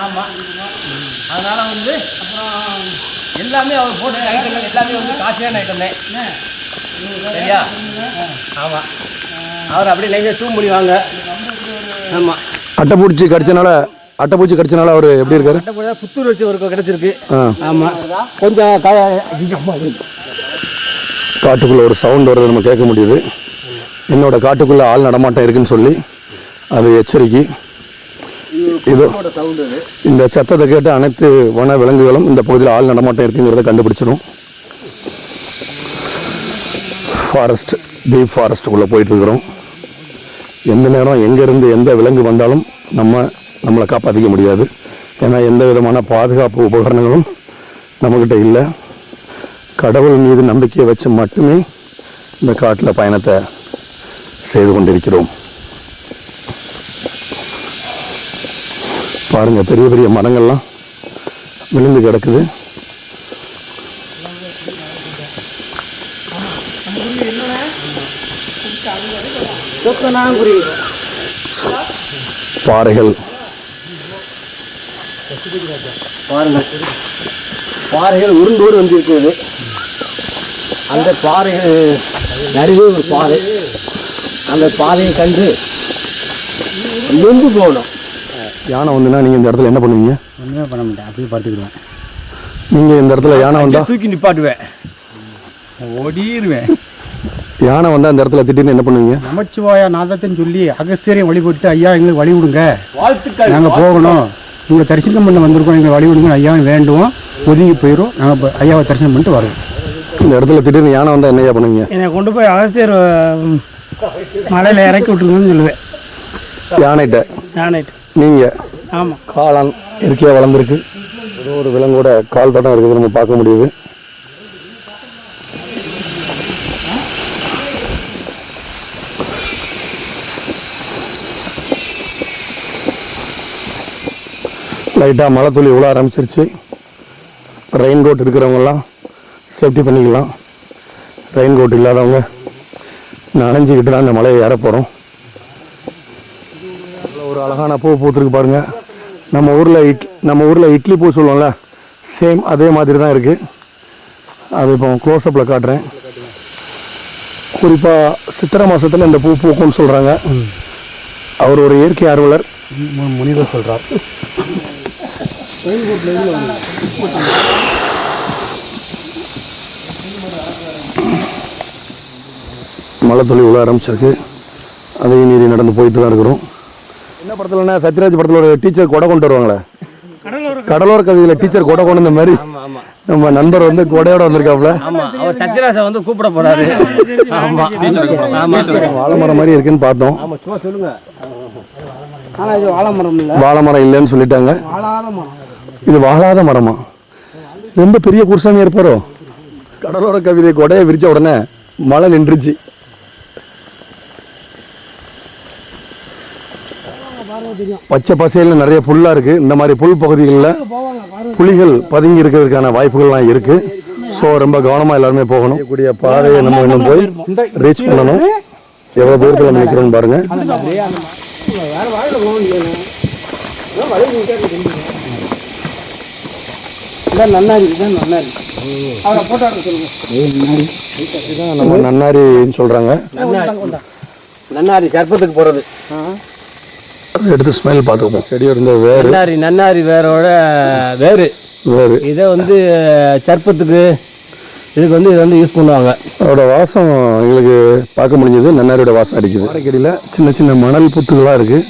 ஆமாம் அதனால் வந்து அப்புறம் எல்லாமே அவர் போட்ட ஐட்டங்கள் எல்லாமே வந்து காசியான ஐட்டம் தான். சரியா? ஆமாம் அவர் அப்படியே லைட்டாக தூ முடிவாங்க. ஆமாம் அட்டைப்பூச்சி கடிச்சனால அட்டைப்பூச்சி கடிச்சனால அவர் எப்படி இருக்காரு? புத்தூர் வச்சு ஒரு கிடச்சிருக்கு. ஆ. ஆமாம் கொஞ்சம் காட்டுக்குள்ளே ஒரு சவுண்ட் வருது நம்ம கேட்க முடியுது. என்னோட காட்டுக்குள்ளே ஆள் நடமாட்டம் இருக்குன்னு சொல்லி அது எச்சரிக்கை. இது இந்த சத்தத்தை கேட்டு அனைத்து வன விலங்குகளும் இந்த பகுதியில் ஆள் நடமாட்டம் இருக்குங்கிறத கண்டுபிடிச்சிடும் ஃபாரஸ்ட் டீப் ஃபாரஸ்ட்டுக்குள்ளே போயிட்டு இருக்கிறோம் எந்த நேரம் எங்கேருந்து எந்த விலங்கு வந்தாலும் நம்ம நம்மளை காப்பாற்றிக்க முடியாது. ஏன்னா எந்த விதமான பாதுகாப்பு உபகரணங்களும் நம்மக்கிட்ட இல்லை. கடவுள் மீது நம்பிக்கையை வச்சு மட்டுமே இந்த காட்டில் பயணத்தை செய்து கொண்டிருக்கிறோம். பாருங்க பெரிய பெரிய மரங்கள்லாம் விழுந்து கிடக்குது. பாறைகள். பாருங்கள் பாறைகள் உருண்டோடு வந்திருக்கிறது. அந்த பாறைகள் நடுவே ஒரு பாதை அந்த பாதையை கண்டு நொந்து போகணும் யானை வந்துன்னா நீங்கள் இந்த இடத்துல என்ன பண்ணுவீங்க? ஒன்றுமே பண்ண மாட்டேன். அப்படியே பார்த்துக்கிடுவேன் நீங்கள் இந்த இடத்துல யானை வந்தா தூக்கி நிப்பாட்டுவேன். ஓடிடுவேன் யானை வந்தால் இந்த இடத்துல திடீர்னு என்ன பண்ணுவீங்க? நமச்சிவாய நாதத்தைன்னு சொல்லி அகஸ்தியரையும் வழிபட்டு ஐயா எங்களுக்கு வழி விடுங்க வாழ்த்துக்கள். நாங்கள் போகணும். உங்களை தரிசனம் பண்ண வந்திருக்கோம். எங்களை வழி விடுங்க ஐயா வேண்டுவோம். ஒதுங்கி போயிடும் நாங்கள் ஐயாவை தரிசனம் பண்ணிட்டு வருவோம் இந்த இடத்துல திடீர்னு யானை வந்தால் என்னையா பண்ணுவீங்க? என்னை கொண்டு போய் அகஸ்தியர் மலையில் இறக்கி விட்டுருங்கன்னு சொல்லுவேன். யானைகிட்ட? நானேட்டு நீங்கள் ஆமாம் காளான் இயற்கையாக வளர்ந்துருக்கு. ஏதோ ஒரு விலங்கோட கால் தடம் இருக்குது நம்ம பார்க்க முடியுது. லைட்டாக மழை துளி விழ ஆரம்பிச்சிருச்சு. ரெயின் கோட் இருக்கிறவங்கெல்லாம் சேஃப்டி பண்ணிக்கலாம். ரெயின் கோட் இல்லாதவங்க நனைஞ்சிக்கிட்டு தான் இந்த மலையை ஏற போகிறோம் ஒரு அழகான பூ பூத்துருக்கு பாருங்க. நம்ம ஊரில் இட் நம்ம ஊரில் இட்லி பூ சொல்லுவோம்ல சேம் அதே மாதிரி தான் இருக்குது அது இப்போ க்ளோஸ்அப்பில் காட்டுறேன். குறிப்பாக சித்திரை மாதத்தில் இந்த பூ பூக்கும்னு சொல்கிறாங்க அவர் ஒரு இயற்கை ஆர்வலர். முனிவர் சொல்கிறார் மழை துளி விழ ஆரம்பிச்சிருக்கு. அதையும் மீறி நடந்து போயிட்டு தான் இருக்கிறோம். என்ன படத்துலன்னா சத்யராஜ் படத்தில் ஒரு டீச்சர் கொடை கொண்டு வருவாங்களே? கடலோர கவிதையில் டீச்சர் கொடை கொண்டு வந்த மாதிரி நம்ம நண்பர் வந்து கொடையோட வந்திருக்காப்புல. ஆமாம் அவர் சத்யராசை வந்து கூப்பிட போறாரு. ஆமாம் ஆமாம் வாழை மரம் மாதிரி இருக்குன்னு பார்த்தோம். ஆமாம் சும்மா சொல்லுங்க. ஆனால் இது வாழை மரம் இல்லை. வாழை மரம் இல்லைன்னு சொல்லிட்டாங்க. இது வாழாத மரமா? ரொம்ப பெரிய குருசாமி இருப்பாரோ? கடலோர கவிதை கொடையை விரிச்ச உடனே மழை நின்றுச்சு. பச்சை பசையில் நிறைய புல்லா இருக்கு. இந்த மாதிரி புல் பகுதிகளில் புலிகள் பதுங்கி இருக்கிறதுக்கான வாய்ப்புகள்லாம் இருக்கு. ஸோ ரொம்ப கவனமா எல்லாருமே போகணும். கூடிய பாதையை நம்ம இன்னும் போய் ரீச் பண்ணணும். எவ்வளவு தூரத்தில் நம்ம நிற்கிறோம்னு பாருங்க. இதான் நன்னாரி இதான் நன்னாரி. அவரை போட்டோ சொல்லுங்க. இதுதான் நம்ம நன்னாரின்னு சொல்றாங்க. நன்னாரி. கற்பத்துக்கு போகிறது அதை எடுத்து ஸ்மெல் பார்த்துப்போம் செடி இருந்த வேறு. நன்னாரி நன்னாரி வேரோட வேறு. வேறு. இதை வந்து சர்ப்பத்துக்கு இதுக்கு வந்து இதை வந்து யூஸ் பண்ணுவாங்க. அதோட வாசம் எங்களுக்கு பார்க்க முடிஞ்சது. நன்னாரியோட வாசம் அடிக்குது. அரைக்கடியில் சின்ன சின்ன மணல் புத்துகளாக இருக்குது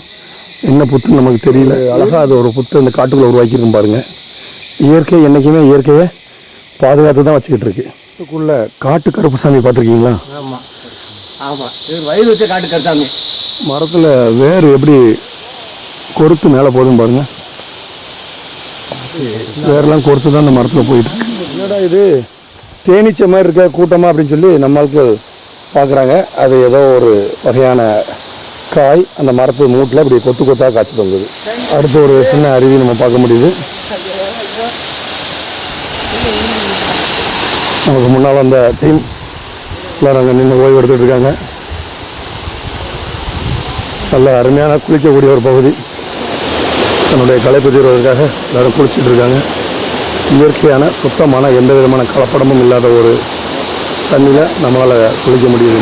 என்ன புத்துன்னு நமக்கு தெரியல. அழகாக அது ஒரு புத்து அந்த காட்டுக்குள்ளே உருவாக்கியிருக்கும் பாருங்க. இயற்கை என்றைக்குமே இயற்கையை பாதுகாத்து தான் வச்சுக்கிட்டு இருக்கு. இதுக்குள்ள காட்டு கருப்புசாமி பார்த்துருக்கீங்களா? ஆமாம் ஆமாம் இது வயிறு வச்ச காட்டு கருத்தாமி மரத்தில் வேர் எப்படி கொறுத்து மேலே போதும் பாருங்க. வேறெல்லாம் கொறுத்து தான் அந்த மரத்தில் போயிட்டு. என்னடா இது? தேனீச்சை மாதிரி இருக்க கூட்டமாக அப்படின்னு சொல்லி நம்மளுக்கு பார்க்குறாங்க. அது ஏதோ ஒரு வகையான காய் அந்த மரத்து மூட்டில் இப்படி கொத்து கொத்தாக காய்ச்சிட்டு வந்தது அடுத்து ஒரு சின்ன அருவி நம்ம பார்க்க முடியுது. நமக்கு முன்னால் அந்த டீம் எல்லாரும் அங்கே நின்று ஓய்வு எடுத்துகிட்டு இருக்காங்க. நல்ல அருமையான குளிக்கக்கூடிய ஒரு பகுதி. தன்னுடைய களைப்பு தீர்வதற்காக எல்லாரும் குளிச்சுட்டு இருக்காங்க இயற்கையான சுத்தமான எந்த விதமான கலப்படமும் இல்லாத ஒரு தண்ணியில் நம்மளால் குளிக்க முடியுது.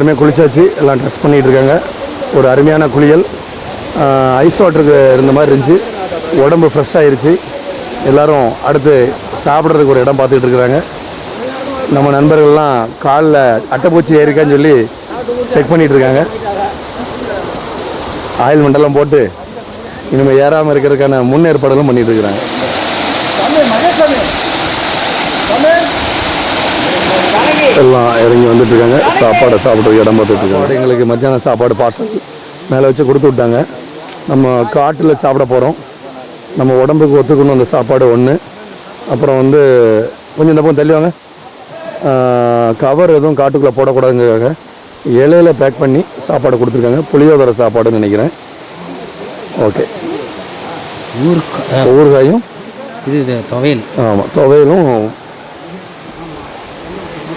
எல்லாருமே குளிச்சாச்சு எல்லாம் ட்ரெஸ் பண்ணிகிட்டு இருக்காங்க ஒரு அருமையான குளியல். ஐஸ் வாட்டருக்கு இருந்த மாதிரி இருந்துச்சு. உடம்பு ஃப்ரெஷ் ஆயிருச்சு. எல்லோரும் அடுத்து சாப்பிட்றதுக்கு ஒரு இடம் பார்த்துக்கிட்டு இருக்கிறாங்க நம்ம நண்பர்கள்லாம் காலில் அட்டைப்பூச்சி ஏறிக்கான்னு சொல்லி செக் பண்ணிகிட்டு இருக்காங்க ஆயில் மண்டலம் போட்டு இனிமேல் ஏறாமல் இருக்கிறதுக்கான முன்னேற்பாடுகளும் பண்ணிகிட்டு இருக்கிறாங்க எல்லாம் இறங்கி வந்துட்டு இருக்காங்க சாப்பாடை சாப்பிட்றதுக்கு இடம் பார்த்துட்டு இருக்காங்க எங்களுக்கு மத்தியானம் சாப்பாடு பார்சல் மேலே வச்சு கொடுத்து விட்டாங்க. நம்ம காட்டில் சாப்பிட போகிறோம் நம்ம உடம்புக்கு ஒத்துக்கணும் அந்த சாப்பாடு ஒன்று அப்புறம் வந்து கொஞ்சம் இந்த பக்கம் தள்ளிவாங்க கவர் எதுவும் காட்டுக்குள்ளே போடக்கூடாதுங்கிறதுக்காக இலையில பேக் பண்ணி சாப்பாடு கொடுத்துருக்காங்க. புளியோதரை சாப்பாடுன்னு நினைக்கிறேன். ஓகே ஊறுகாயும் இது துவையல். ஆமாம் துவையலும்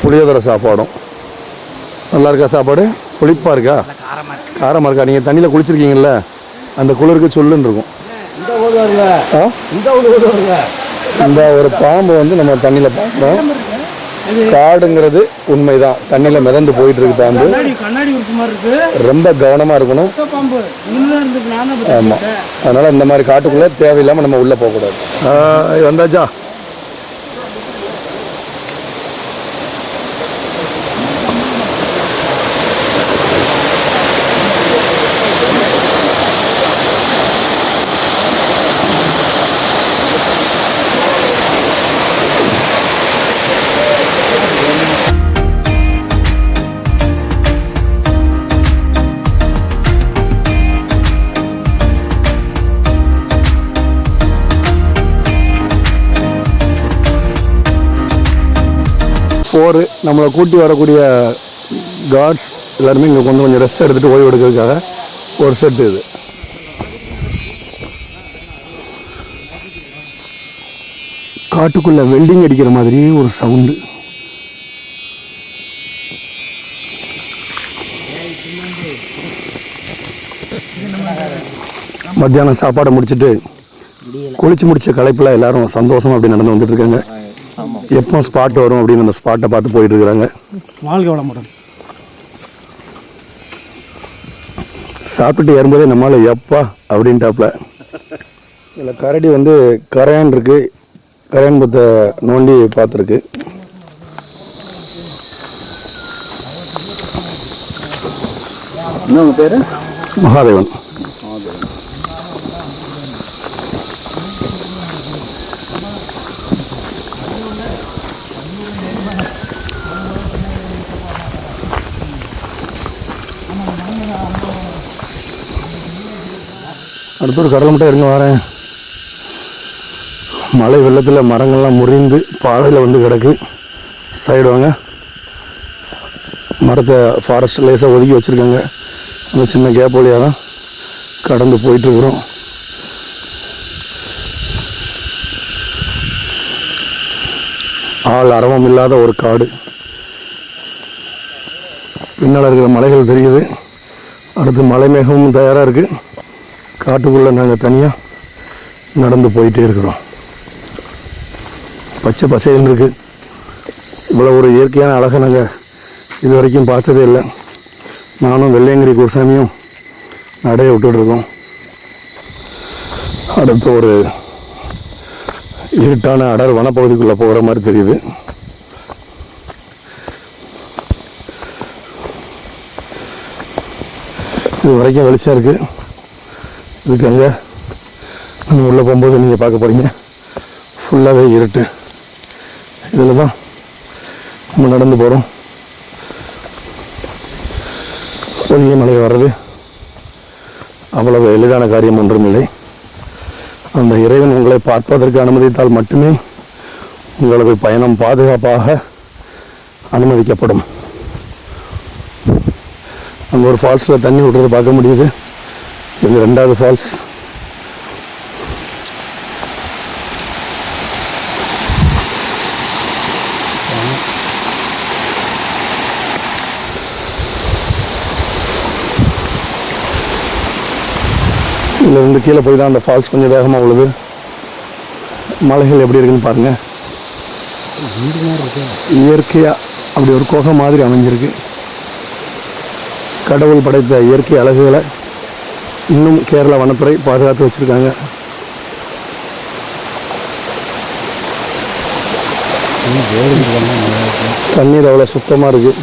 புளியோதரை சாப்பாடும். நல்லா இருக்கா? சாப்பாடு புளிப்பாக இருக்கா. காரமாக இருக்கா? நீங்கள் தண்ணியில் குளிச்சிருக்கீங்கல்ல? அந்த குளிருக்கு சொல்லுன்னு இருக்கும். இந்த ஒரு பாம்பு வந்து நம்ம தண்ணியில் பார்த்தோம் காடுங்கிறது உண்மைதான். தண்ணியில் மிதந்து போயிட்டு இருக்கு. பாம்பு. ரொம்ப கவனமாக இருக்கணும் ஆமாம் அதனால் இந்த மாதிரி காட்டுக்குள்ளே தேவையில்லாமல் நம்ம உள்ளே போகக்கூடாது. வந்தாச்சா? போர் நம்மளை கூட்டி வரக்கூடிய கார்ட்ஸ் எல்லாருமே இங்கே கொஞ்சம் கொஞ்சம் ரெஸ்ட் எடுத்துகிட்டு ஓய்வு எடுக்கிறதுக்காக ஒரு செட்டு இது. காட்டுக்குள்ளே வெல்டிங் அடிக்கிற மாதிரி ஒரு சவுண்டு மத்தியானம் சாப்பாடை முடிச்சுட்டு குளிச்சு முடிச்ச களைப்பில் எல்லாரும் சந்தோஷமா அப்படி நடந்து வந்துட்டு இருக்காங்க. எப்போ ஸ்பாட் வரும் அப்படின்னு அந்த ஸ்பாட்டை பார்த்து போயிட்டு இருக்கிறாங்க. வாழ்க வளமுடன். சாப்பிட்டு ஏறும்போதே நம்மளால எப்பா அப்படின்ட்டாப்ல. இதில் கரடி வந்து கரையான் இருக்கு. கரையான் புத்தை நோண்டி பார்த்துருக்கு. என்ன பேர்? மகாதேவன். அடுத்த ஒரு கடல் மட்டும் இருங்க வரேன். மழை வெள்ளத்தில் மரங்கள்லாம் முறிந்து பாதையில் வந்து கிடக்கு. சைடு வாங்க. மரத்தை ஃபாரஸ்ட் லேசாக ஒதுக்கி வச்சுருக்காங்க. அந்த சின்ன கேப் வழியாக தான் கடந்து போயிட்டுருக்குறோம். ஆள் அரவம் இல்லாத ஒரு காடு. பின்னால் இருக்கிற மலைகள் தெரியுது. அடுத்து மலை மேகமும் தயாராக இருக்குது காட்டுக்குள்ளே நாங்கள் தனியாக நடந்து போயிட்டே இருக்கிறோம். பச்சை பசைன்னு இருக்குது இவ்வளோ ஒரு இயற்கையான அழகை நாங்கள் இது வரைக்கும் பார்த்ததே இல்லை. நானும் வெள்ளையங்கிரி குருசாமியும் நடைய விட்டுட்ருக்கோம் அடுத்து ஒரு இருட்டான அடர் வனப்பகுதிக்குள்ளே போகிற மாதிரி தெரியுது. இது வரைக்கும் வெளிச்சம் இருக்குது இதுக்கு அங்கே நம்ம உள்ளே போகும்போது நீங்கள் பார்க்க போகிறீங்க ஃபுல்லாகவே இருட்டு. இதில் தான் நம்ம நடந்து போகிறோம் பொதிய மலை வர்றது அவ்வளவு எளிதான காரியம் ஒன்றும் இல்லை. அந்த இறைவன் உங்களை பார்ப்பதற்கு அனுமதித்தால் மட்டுமே உங்களது பயணம் பாதுகாப்பாக அனுமதிக்கப்படும். அங்கே ஒரு ஃபால்ஸில் தண்ணி விடுறது பார்க்க முடியுது. இது ரெண்டாவது ஃபால்ஸ் இதிலிருந்து கீழே போய் தான் அந்த ஃபால்ஸ் கொஞ்சம் வேகமாக உள்ளது மலைகள் எப்படி இருக்குன்னு பாருங்கள் இயற்கையாக அப்படி ஒரு குகை மாதிரி அமைஞ்சிருக்கு. கடவுள் படைத்த இயற்கை அழகுகளை இன்னும் கேரளா வனப்புறை பாதுகாத்து வச்சுருக்காங்க. தண்ணீர் அவ்வளோ சுத்தமாக இருக்குது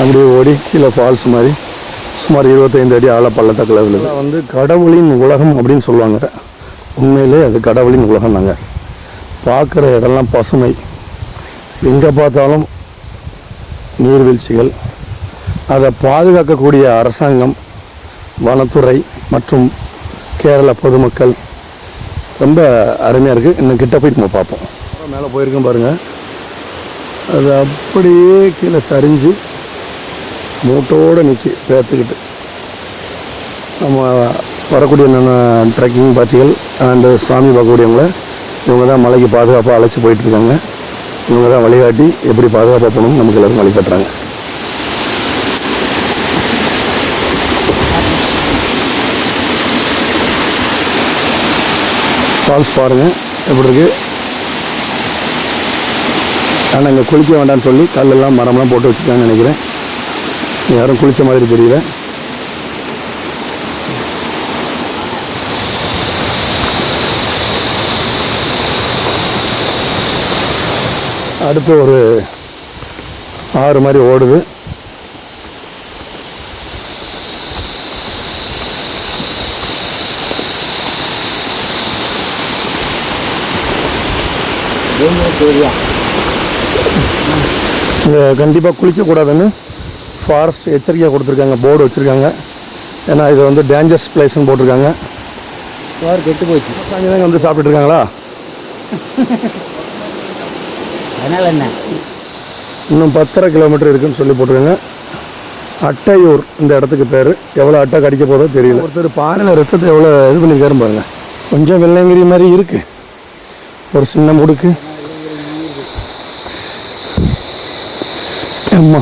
அப்படியே ஓடி கீழே ஃபால்ஸ் மாதிரி சுமார் இருபத்தைந்து அடி ஆழ பள்ளத்தாக்கில் விழுது. வந்து கடவுளின் உலகம் அப்படின்னு சொல்லுவாங்க. உண்மையிலே அது கடவுளின் உலகம் தாங்க. பார்க்குற இடம்லாம் பசுமை. எங்கே பார்த்தாலும் நீர்வீழ்ச்சிகள் அதை பாதுகாக்கக்கூடிய அரசாங்கம் வனத்துறை மற்றும் கேரள பொதுமக்கள் ரொம்ப அருமையாக இருக்குது இன்னும் கிட்ட போய் நம்ம பார்ப்போம். மேலே போயிருக்கோம் பாருங்கள் அது அப்படியே கீழே சரிஞ்சு மூட்டோடு நிற்கி பேர்த்துக்கிட்டு நம்ம வரக்கூடிய என்னென்ன ட்ரெக்கிங் பார்ட்டிகள் அண்டு சாமி பார்க்கக்கூடியவங்கள இவங்க தான் மலைக்கு பாதுகாப்பாக அழைச்சி போயிட்டுருக்காங்க இவங்க தான் வழிகாட்டி எப்படி பாதுகாப்பாக போகணும்னு நமக்கு எல்லோரும் வழிகாட்டுறாங்க. ஃபால்ஸ் பாருங்கள் எப்படி இருக்குது ஆனால் இங்கே குளிக்க வேண்டாம்னு சொல்லி கல்லெல்லாம் மரம்லாம் போட்டு வச்சுருக்காங்கன்னு நினைக்கிறேன். யாரும் குளித்த மாதிரி தெரியல. அடுத்து ஒரு ஆறு மாதிரி ஓடுது. கண்டிப்பாக குளிக்கக்கூடாதுன்னு ஃபாரஸ்ட் எச்சரிக்கையாக கொடுத்துருக்காங்க போர்டு வச்சுருக்காங்க. ஏன்னா இது வந்து டேஞ்சரஸ் பிளேஸ்னு போட்டிருக்காங்க. யார் கெட்டு போச்சு. அங்கே தான் வந்து சாப்பிட்டுட்டு இருக்காங்களா? அதனால என்ன? இன்னும் பத்தரை கிலோமீட்டர் இருக்குன்னு சொல்லி போட்டிருக்காங்க. அட்டையூர் இந்த இடத்துக்கு பேர். எவ்வளோ அட்டை கடிக்க போதோ தெரியல. ஒருத்தர் பாறையில் ரத்தத்தை எவ்வளோ இது பண்ணியிருக்காரு பாருங்க. கொஞ்சம் வெள்ளையங்கிரி மாதிரி இருக்கு. ஒரு சின்ன முடுக்கு. அம்மா.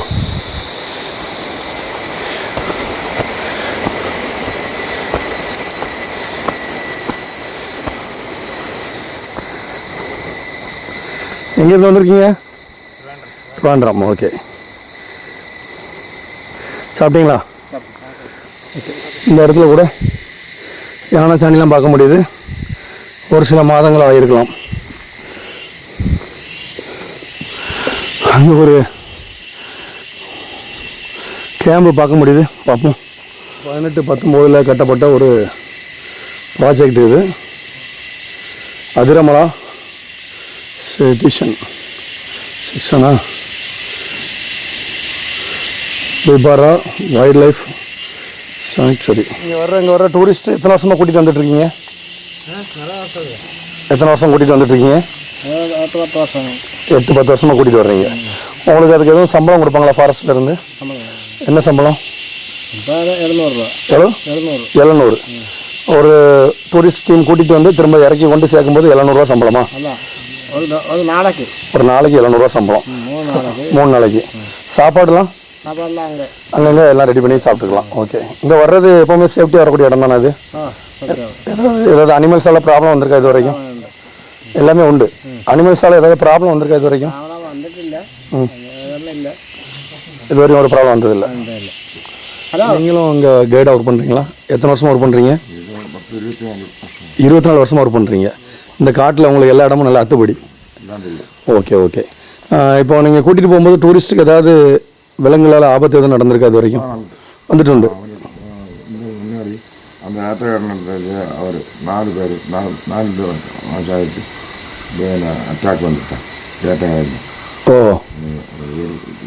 எங்கேருந்து வந்திருக்கீங்க? வேண்டாம் ஓகே. சாப்பிட்டீங்களா? இந்த இடத்துல கூட யானை சாணிலாம் பார்க்க முடியுது. ஒரு சில மாதங்கள் இருக்கலாம் அங்கே ஒரு கேம்பு பார்க்க முடியுது. பார்ப்போம். பதினெட்டு பத்தொம்போதில் கட்டப்பட்ட ஒரு ப்ராஜெக்ட் இது. அதிரமலா செட்டிஷன் செக்ஷனா விபாரா வைல்ட் லைஃப் சாங்சுரி இங்கே வர்ற இங்கே வர்ற டூரிஸ்ட் எத்தனை வருஷமாக கூட்டிகிட்டு வந்துட்டுருக்கீங்க? எத்தனை வருஷம் கூட்டிகிட்டு வந்துட்டுருக்கீங்க? எட்டு பத்து வருஷமாக கூட்டிகிட்டு வர்றீங்க. உங்களுக்கு அதுக்கு எதுவும் சம்பளம் கொடுப்பாங்களா ஃபாரஸ்ட்ல இருந்து? என்ன சம்பளம்? எவ்வளோ? எழுநூறு. எழுநூறு. ஒரு டூரிஸ்ட் டீம் கூட்டிகிட்டு வந்து திரும்ப இறக்கி கொண்டு சேர்க்கும்போது எழுநூறுவா சம்பளமா? ஒரு நாளைக்கு. ஒரு நாளைக்கு எழுநூறுவா சம்பளம். மூணு நாளைக்கு. சாப்பாடுலாம்? சாப்பாடுலாம் அங்கே. அங்கங்கே எல்லாம் ரெடி பண்ணி சாப்பிட்டுக்கலாம். ஓகே இங்கே வர்றது எப்போவுமே சேஃப்டியாக வரக்கூடிய இடம் தானே அது? ஏதாவது ஏதாவது அனிமல்ஸால் ப்ராப்ளம் வந்திருக்கா இது வரைக்கும்? எல்லாமே உண்டு. அனிமல்ஸால் ஏதாவது ப்ராப்ளம் வந்திருக்கா இது வரைக்கும்? ம். இது வரைக்கும் ஒரு ப்ராப்ளம் வந்ததில்லை ஹலோ நீங்களும் இங்கே கைடாக ஒர்க் பண்ணுறீங்களா எத்தனை வருஷமாக ஒர்க் பண்ணுறீங்க இருபத்தி நாலு வருஷமாக ஒர்க் பண்ணுறீங்க இந்த காட்டில் உங்களுக்கு எல்லா இடமும் நல்லா அத்துப்படி ஓகே ஓகே இப்போ நீங்கள் கூட்டிகிட்டு போகும்போது டூரிஸ்ட்டுக்கு ஏதாவது விலங்குகளால் ஆபத்து எதுவும் நடந்திருக்கா இது வரைக்கும் வந்துட்டு உண்டு அந்த ஆத்திரக்காரனுக்கு அவர் நாலு பேர் நாலு நாலு மாதம் அட்டாக் வந்துட்டான் கேட்டாங்க ஓ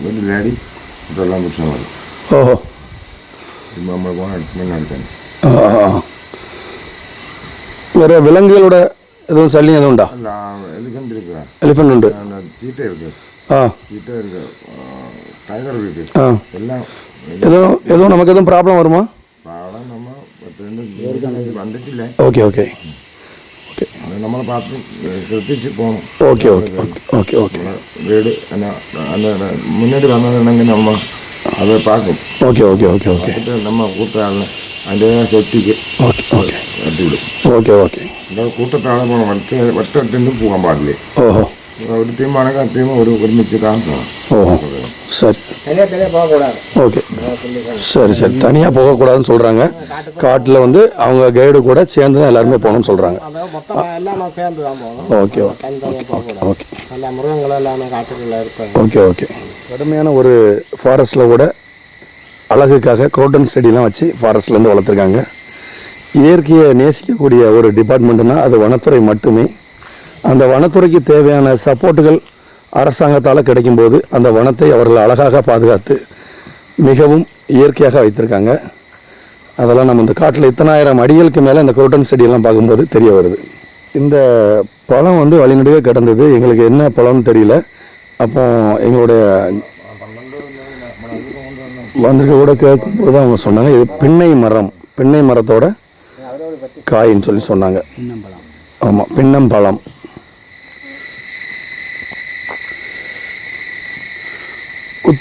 ஒரு லேடி இதெல்லாம் புருஷன் வரும் ஓஹோ இப்போ நம்ம போனால் எடுத்து முன்னாடி தானே ஆ, ஆ. வேற விலங்குகளோட எதுவும் சல்லியம் எதுவும் உண்டா இல்லை எதுக்குன்னு இருக்கிறேன் ഓക്കെ നമ്മളെ പാത്രം ശ്രദ്ധിച്ച് പോകണം ഓക്കെ ഓക്കെ ഓക്കെ ഓക്കെ വീട് മുന്നോട്ട് വന്നതുണ്ടെങ്കിൽ നമ്മൾ അത് പാക്കും. Okay okay okay okay. നമ്മൾ കൂട്ടാളിന് അതിന്റെ ശക്തിക്ക് ഓക്കെ ഓക്കെ. Okay okay. കൂട്ടത്താളെ പോകണം ഒറ്റ ഒറ്റ പോകാൻ പാടില്ലേ? ഓഹോ. ஒரு டீம் வணக்கம் டீம் ஒரு ஒருமிச்சு தான் சரி ஓகே சரி சரி தனியாக போகக்கூடாதுன்னு சொல்கிறாங்க காட்டில் வந்து அவங்க கைடு கூட சேர்ந்து தான் எல்லாருமே போகணும்னு சொல்கிறாங்க okay okay okay okay okay okay கடுமையான ஒரு ஃபாரஸ்ட்டில் கூட அழகுக்காக கோட்டன் செடிலாம் வச்சு ஃபாரஸ்ட்லேருந்து வளர்த்துருக்காங்க இயற்கையை நேசிக்கக்கூடிய ஒரு டிபார்ட்மெண்ட்டுனால் அது வனத்துறை மட்டுமே அந்த வனத்துறைக்கு தேவையான சப்போர்ட்டுகள் அரசாங்கத்தால் கிடைக்கும்போது அந்த வனத்தை அவர்கள் அழகாக பாதுகாத்து மிகவும் இயற்கையாக வைத்திருக்காங்க. அதெல்லாம் நம்ம இந்த காட்டில் இத்தனாயிரம் அடிகளுக்கு மேலே இந்த குரோட்டன் செடியெல்லாம் பார்க்கும்போது தெரிய வருது. இந்த பழம் வந்து வழிநடுவே கிடந்தது. எங்களுக்கு என்ன பழம்னு தெரியல. அப்போ எங்களுடைய வந்திருக்க கூட கேட்கும்போது தான் அவங்க சொன்னாங்க இது பின்னை மரம் பின்னை மரத்தோட காயின்னு சொல்லி சொன்னாங்க. ஆமாம் பின்னம்பழம்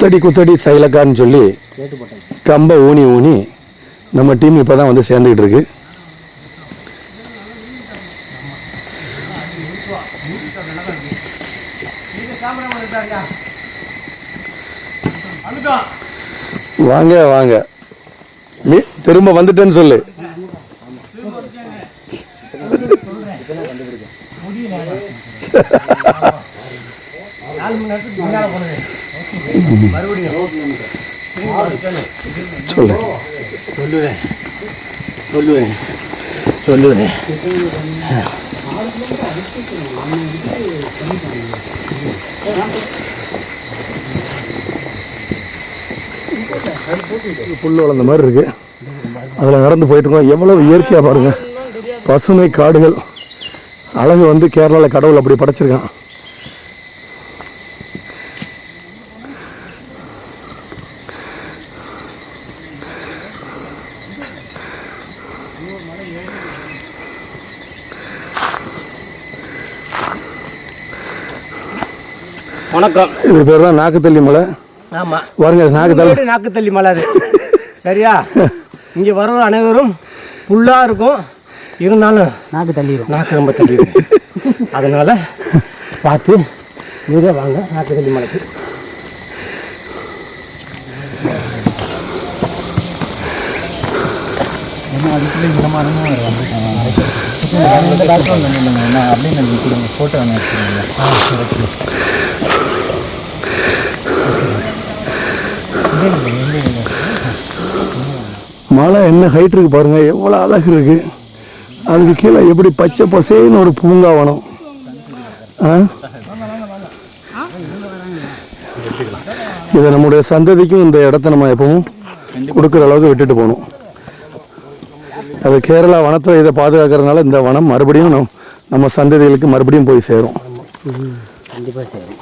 குத்தடி குத்தடி சைலக்கான்னு சொல்லி கம்பை ஊனி ஊனி நம்ம டீம் இப்போ தான் வந்து சேர்ந்துக்கிட்டு இருக்கு வாங்க வாங்க. நீ திரும்ப வந்துட்டேன்னு சொல்லு. சொல்லு சொல்லுவேன் சொல்லுவேன் சொல்லுவேன் புல் வளர்ந்த மாதிரி இருக்கு. அதில் நடந்து போயிட்டு இருக்கோம். எவ்வளவு இயற்கையாக பாருங்க. பசுமை காடுகள். அழகு வந்து கேரளாவில் கடவுள் அப்படி படைச்சிருக்கான். வணக்கம். இது பேர் தான் நாக்குத்தள்ளி மலை. ஆமா. பாருங்க அது நாக்குத்தள்ளி. நாக்கு நாக்கு தள்ளி மலை அது. சரியா? இங்க வர்ற அனைவரும் புல்லா இருக்கும். இருந்தாலும் நாக்கு தள்ளிடும் நாக்கு ரொம்ப தள்ளி இருக்கும். அதனால பார்த்து நீரே வாங்க மழை மலை என்ன ஹைட் இருக்கு பாருங்க எவ்வளோ அழகு இருக்கு. அதுக்கு கீழே எப்படி பச்சை பசேன்னு ஒரு பூங்காவனம் ஆ? இதை நம்முடைய சந்ததிக்கும் இந்த இடத்த நம்ம எப்பவும் கொடுக்குற அளவுக்கு விட்டுட்டு போகணும். அது கேரளா வனத்துறை இதை பாதுகாக்கிறதுனால இந்த வனம் மறுபடியும் நம்ம- நம்ம சந்ததிகளுக்கு மறுபடியும் போய் சேரும். கண்டிப்பாக சரி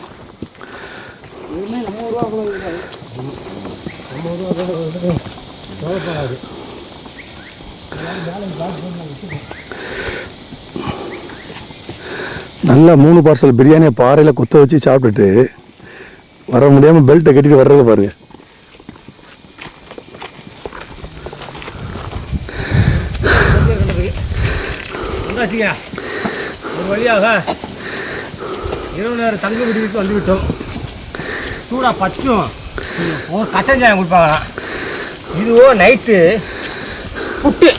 நல்லா மூணு பார்சல் பிரியாணியை பாறையில் குத்த வச்சு சாப்பிட்டுட்டு வர முடியாமல் பெல்ட்டை கட்டிட்டு வர்றதை பாருங்க. வந்தாச்சுங்க. ஒரு வழியாக இரவு நேர தங்க விடுவிக்கு வந்து விட்டோம் சூடா பச்சும். ஒரு கட்டஞ்சாயம் கொடுப்பாங்களாம் இதுவோ நைட்டு. புட்டு.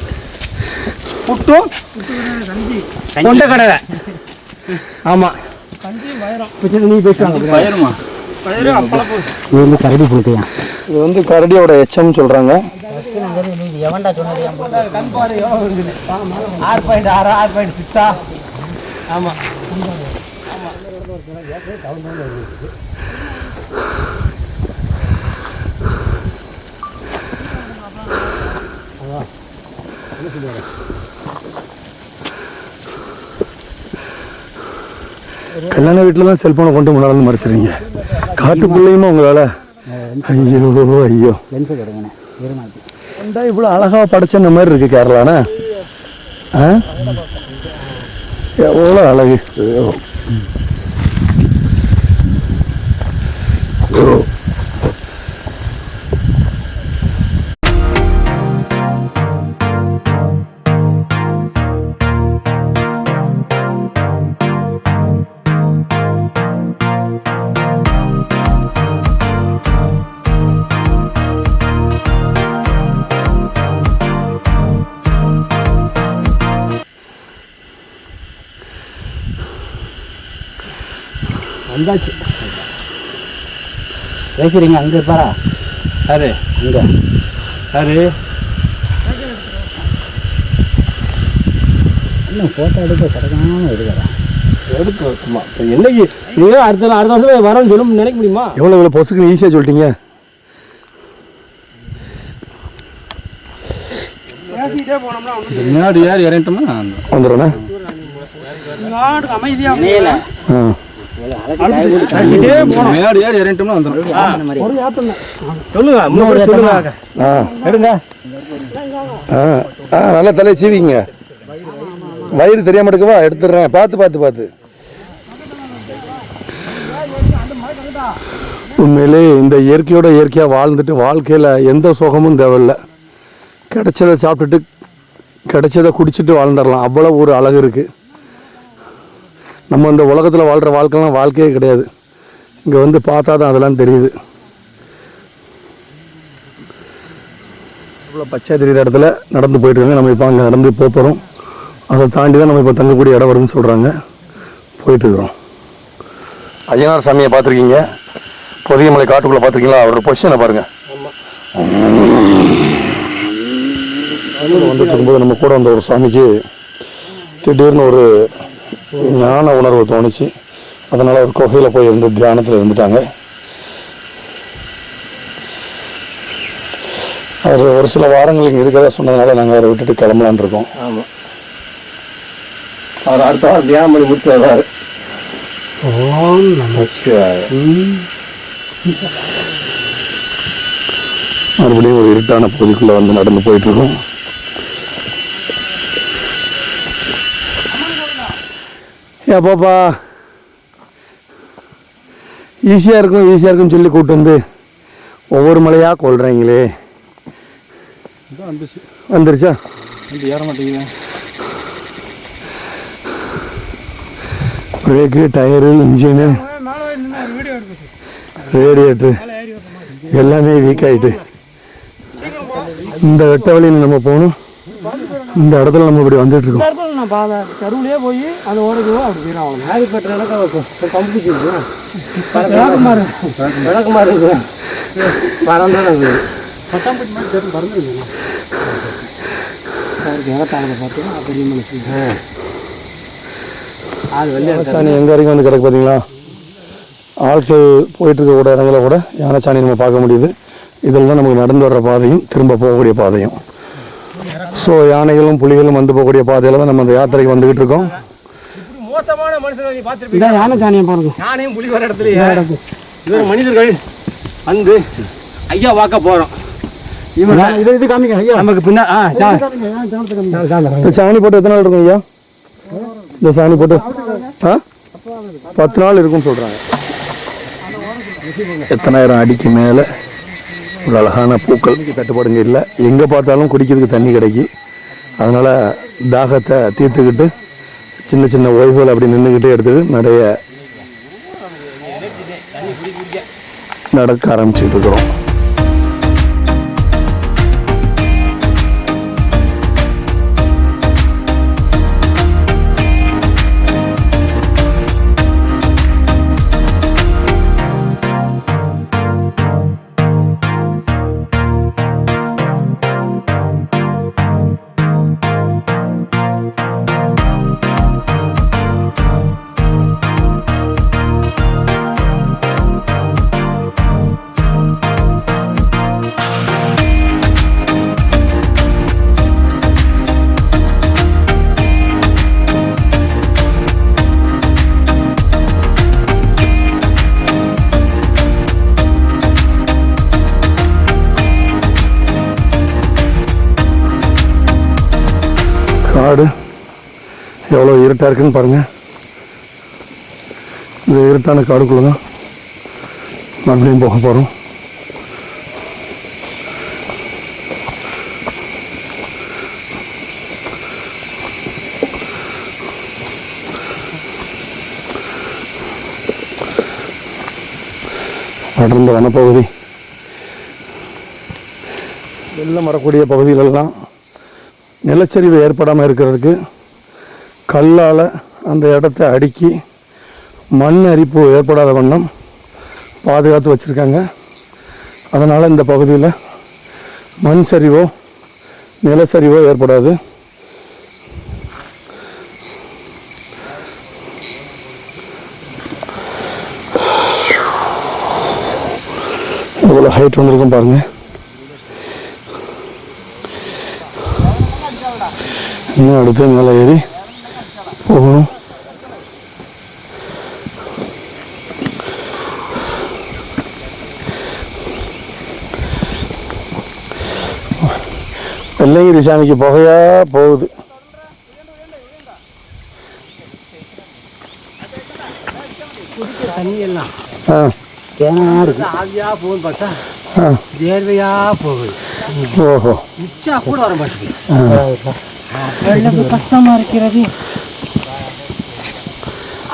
புட்டும் கொண்ட கடலை. ஆமாம் நீ பேசுவாங்க இது வந்து கரடி புழுக்கையா இது வந்து கரடியோட எச்சம்னு சொல்கிறாங்க எவன்டா சொன்னது எவ்வளோ இருக்குது ஆறு பாயிண்ட் ஆறு ஆறு பாயிண்ட் சிக்ஸா ஆமாம் கல்யாண வீட்டில் தான் செல்ஃபோனை கொண்டு முன்னாடி மறைச்சிருங்க காட்டு பிள்ளையுமா உங்களால்? ஐயோ ஐயோ. லென்ஸு கிடைங்கண்ணே இருமாத்தி ஏண்டா இவ்வளோ அழகாக படைச்ச மாதிரி இருக்கு கேரளானா? ஆ? எவ்வளோ அழகு. வந்தாச்சு. பேசுறீங்க அங்கே இருப்பாரா யாரு? அங்கே யாரு? இன்னும் ஃபோட்டோ எடுக்க கிடைக்காம இருக்கிறா எடுத்து சும்மா இப்போ என்னைக்கு? நீங்கள் அடுத்த அடுத்த வருஷம் வரேன்னு சொல்ல நினைக்க முடியுமா? எவ்வளோ இவ்வளோ பொசுக்குன்னு ஈஸியாக சொல்லிட்டீங்க. முன்னாடி யார் இறங்கிட்டோமா வந்துடுறேண்ணே. இணையில. சொல்லுங்க ஆ ஆ நல்லா தலையை சீவிங்க வயிறு தெரியாம எடுக்கவா எடுத்துடுறேன் பார்த்து பார்த்து பார்த்து உண்மையிலே இந்த இயற்கையோட இயற்கையாக வாழ்ந்துட்டு வாழ்க்கையில் எந்த சுகமும் தேவையில்லை. கிடைச்சதை சாப்பிட்டுட்டு கிடைச்சதை குடிச்சிட்டு வாழ்ந்துடலாம். அவ்வளோ ஒரு அழகு இருக்குது நம்ம இந்த உலகத்தில் வாழ்கிற வாழ்க்கைலாம் வாழ்க்கையே கிடையாது. இங்கே வந்து பார்த்தா தான் அதெல்லாம் தெரியுது. இவ்வளோ பச்சை தெரிகிற இடத்துல நடந்து போயிட்டுருக்காங்க. நம்ம இப்போ அங்கே நடந்து போக போகிறோம் அதை தாண்டி தான் நம்ம இப்போ தங்கக்கூடிய இடம் வருதுன்னு சொல்கிறாங்க போயிட்டுருக்குறோம். ஐயனார் சாமியை பார்த்துருக்கீங்க. பொதியமலை காட்டுக்குள்ளே பார்த்துருக்கீங்களா? அவரோட பொசிஷனை பாருங்கள் வந்துட்டு இருக்கும்போது நம்ம கூட வந்த ஒரு சாமிக்கு திடீர்னு ஒரு ஞான உணர்வு தோணுச்சு. அதனால் ஒரு குகையில் போய் இருந்து தியானத்தில் இருந்துட்டாங்க. அவர் ஒரு சில வாரங்கள் இங்கே இருக்கதா சொன்னதுனால நாங்கள் அவரை விட்டுட்டு கிளம்பலான் இருக்கோம். ஆமாம் அவர் அடுத்த வாரம் தியானம் பண்ணி முடிச்சு வருவார் மறுபடியும் ஒரு இருட்டான பகுதிக்குள்ளே வந்து நடந்து போயிட்டு ஏப்பாப்பா ஈஸியாக இருக்கும் ஈஸியாக இருக்குன்னு சொல்லி கூப்பிட்டு வந்து ஒவ்வொரு மலையாக கொள்றீங்களே வந்துச்சு வந்துருச்சா. வந்து ஏற மாட்டேங்குது. பிரேக்கு டயரு இன்ஜினு ரேடியேட்ரு எல்லாமே வீக் ஆகிட்டு இந்த வெட்ட வழியில் நம்ம போகணும். இந்த இடத்துல நம்ம இப்படி வந்துட்டு இருக்கோம். நான் பாதை சருவுலேயே போய் அந்த ஓரக்கு அப்படி போயிடும் அவ்வளோ ஆதிப்பட்ட நடக்க கம்பு விளக்குமாறு விளக்குமாறு இருக்கு பறந்தானே இருக்குது பத்தாம்பட்டி மாதிரி தெரியும் அவருக்கு இறத்தாங்க பார்த்தீங்கன்னா பெரிய மனுஷன் அது வெளியே யானைச்சாணி எங்கே வரைக்கும் வந்து கிடக்கு பார்த்தீங்களா? ஆட்கள் போயிட்டு இருக்கக்கூடிய இடங்கள கூட யானைச்சாணி நம்ம பார்க்க முடியுது. இதில் தான் நமக்கு நடந்து வர்ற பாதையும் திரும்ப போகக்கூடிய பாதையும். ஸோ யானைகளும் புலிகளும் வந்து போகக்கூடிய பாதையில் தான் நம்ம அந்த யாத்திரைக்கு வந்துக்கிட்டு இருக்கோம். மோசமான மனுஷனை நீ பார்த்துருப்பீங்க யானை சாணியை பாருங்க. நானேயும் புலி வர இடத்துல இவர் மனிதர்கள். வந்து ஐயா பார்க்க போகிறோம் இவன் இது இது காமிக்க ஐயா. நமக்கு பின்னா ஆ சாணி போட்டு எத்தனை நாள் இருக்கும் ஐயா? இந்த சாணி போட்டு ஆ? பத்து நாள் இருக்கும்னு சொல்கிறாங்க எத்தனாயிரம் அடிக்கு மேலே ஒரு அழகான பூக்கள் தட்டுப்பாடுங்க இல்லை. எங்கே பார்த்தாலும் குடிக்கிறதுக்கு தண்ணி கிடைக்கி அதனால் தாகத்தை தீர்த்துக்கிட்டு சின்ன சின்ன ஓய்வுகள் அப்படி நின்றுக்கிட்டே எடுத்துட்டு நிறைய நடக்க ஆரம்பிச்சுட்டு இருக்கிறோம். காடு எவ்வளோ இருட்டாக இருக்குன்னு பாருங்கள் இந்த இருட்டான காடுக்குள்ள தான் மறுபடியும் போக போகிறோம் அடர்ந்த வனப்பகுதி. வெள்ளம் வரக்கூடிய பகுதிகளெல்லாம் நிலச்சரிவு ஏற்படாமல் இருக்கிறதுக்கு கல்லால் அந்த இடத்த அடுக்கி மண் அரிப்பு ஏற்படாத வண்ணம் பாதுகாத்து வச்சுருக்காங்க. அதனால் இந்த பகுதியில் மண் சரிவோ நிலச்சரிவோ ஏற்படாது. எவ்வளோ ஹைட் வந்திருக்கும் பாருங்கள் இன்னும் அடுத்து மேலே ஏறி போகணும். வெள்ளைங்கிரி சாமிக்கு புகையா போகுது. தண்ணி எல்லாம் ஆ. தேனா இருக்கு. ஆவியா போகுன்னு பார்த்தா ஆ. வேர்வையா போகுது. ஓஹோ. உச்சா கூட வர மாட்டேங்குது. வெள்ளம் கஷ்டமா இருக்கிறது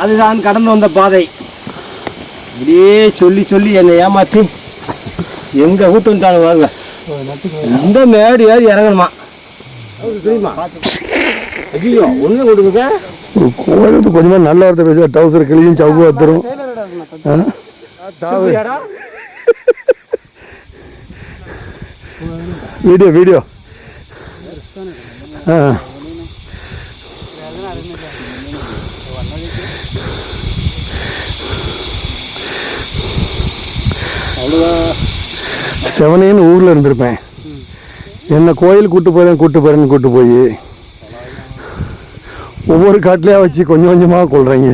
அதுதான் கடந்து வந்த பாதை. இப்படியே சொல்லி சொல்லி என்னை ஏமாத்தி எங்க வீட்டு வந்துட்டாங்க வாங்க. இந்த மேடு ஏறி இறங்கணுமா? தெரியுமா? ஐயோ ஒண்ணு கொடுங்க கோயிலுக்கு கொஞ்சமாக நல்ல வார்த்தை பேசுகிற டவுசர் கிளியும் சவுக்கு வந்துடும் வீடியோ வீடியோ. ஆ. செவனேன்னு ஊரில் இருந்திருப்பேன். என்ன கோயில் கூட்டு போகிறேன் கூட்டு போகிறேன்னு கூட்டு போய். ஒவ்வொரு காட்டிலையா வச்சு கொஞ்சம் கொஞ்சமாக கொள்றீங்க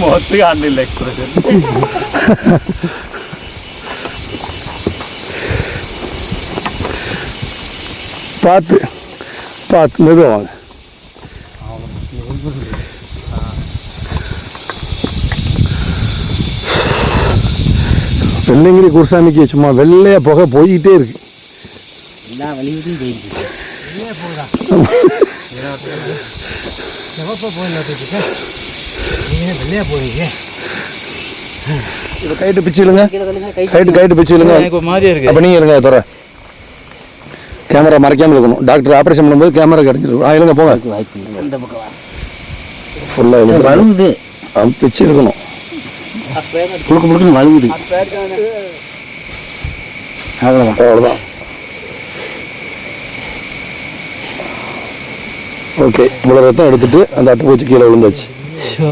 மொத்தம் ஆண்டில் எக்ஸ்பிரஷன் பார்த்து பார்த்து மெதுவாக வாங்க வெள்ளைங்கிரி குருசாமிக்கு சும்மா வெள்ளைய புகை போய்கிட்டே இருக்கு எல்லா வெளியே போறீங்க? இதை கைட்டு பிச்சு இழுங்க. கைட்டு கைட்டு பிச்சு இழுங்க. அப்போ நீங்கள் இருங்க தர. கேமரா மறைக்காமல் இருக்கணும். டாக்டர் ஆப்ரேஷன் பண்ணும்போது கேமரா கிடைச்சிருக்கும் ஆ இழுங்க போங்க. இந்த பக்கம் ஃபுல்லாக வழுகுது பிச்சு இழுக்கணும். முழுக்க முழுக்க வழுகுது அவ்வளோதான் அவ்வளோதான் ஓகே. இவ்வளோ ரத்தம் எடுத்துட்டு அந்த அட்டைப்பூச்சி கீழே விழுந்தாச்சு.